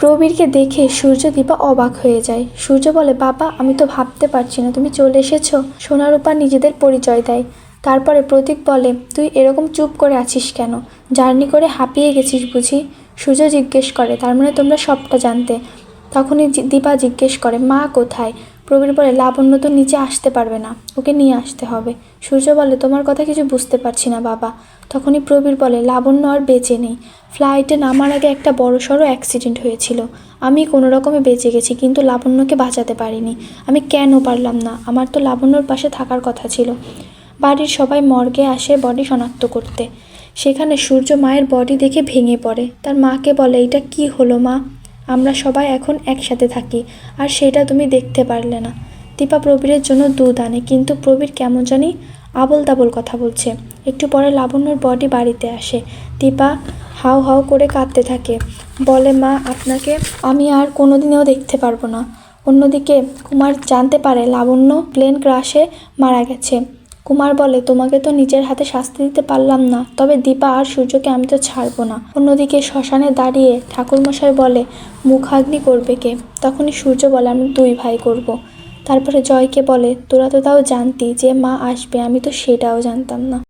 প্রবীরকে দেখে সূর্য দীপা অবাক হয়ে যায়। সূর্য বলে, বাবা, আমি তো ভাবতে পারছি না, তুমি চলে এসেছ? সোনার উপর নিজেদের পরিচয় দেয়। তারপরে প্রতীক বলে, তুই এরকম চুপ করে আছিস কেন? জার্নি করে হাঁপিয়ে গেছিস বুঝি? সূর্য জিজ্ঞেস করে, তার মানে তোমরা সবটা জানতে? তখনই দীপা জিজ্ঞেস করে, মা কোথায়? প্রবীর বলে, লাবণ্য তো নিচে আসতে পারবে না, ওকে নিয়ে আসতে হবে। সূর্য বলে, তোমার কথা কিছু বুঝতে পারছি না বাবা। তখনই প্রবীর বলে, লাবণ্য আর বেঁচে নেই। ফ্লাইটে নামার আগে একটা বড় সড়ো অ্যাক্সিডেন্ট হয়েছিল। আমি কোনো রকমে বেঁচে গেছি, কিন্তু লাবণ্যকে বাঁচাতে পারিনি। আমি কেন পারলাম না? আমার তো লাবণ্যর পাশে থাকার কথা ছিল। বাড়ির সবাই মর্গে আসে বডি শনাক্ত করতে। সেখানে সূর্য মায়ের বডি দেখে ভেঙে পড়ে। তার মাকে বলে এটা কি হলো মা? আমরা সবাই এখন একসাথে থাকি, আর সেটা তুমি দেখতে পারলে না। দীপা প্রবীরের জন্য দুধ আনে, কিন্তু প্রবীর কেমন জানি আবল তাবল কথা বলছে। একটু পরে লাবণ্যর বডি বাড়িতে আসে। দীপা হাউ হাউ করে কাঁদতে থাকে। বলে, মা, আপনাকে আমি আর কোনোদিনও দেখতে পারব না। অন্যদিকে কুমার জানতে পারে, লাবণ্য প্লেন ক্রাশে মারা গেছে। কুমার বলে, তোমাকে তো নিজের হাতে শাস্তি দিতে পারলাম না, তবে দীপা আর সূর্যকে আমি তো ছাড়বো না। অন্যদিকে শ্মশানে দাঁড়িয়ে ঠাকুরমশাই বলে, মুখাগ্নি করবে কে? তখনই সূর্য বলে, আমি দুই ভাই করব। তারপরে জয়কে বলে, তোরা তো তাও জানতি যে মা আসবে, আমি তো সেটাও জানতাম না।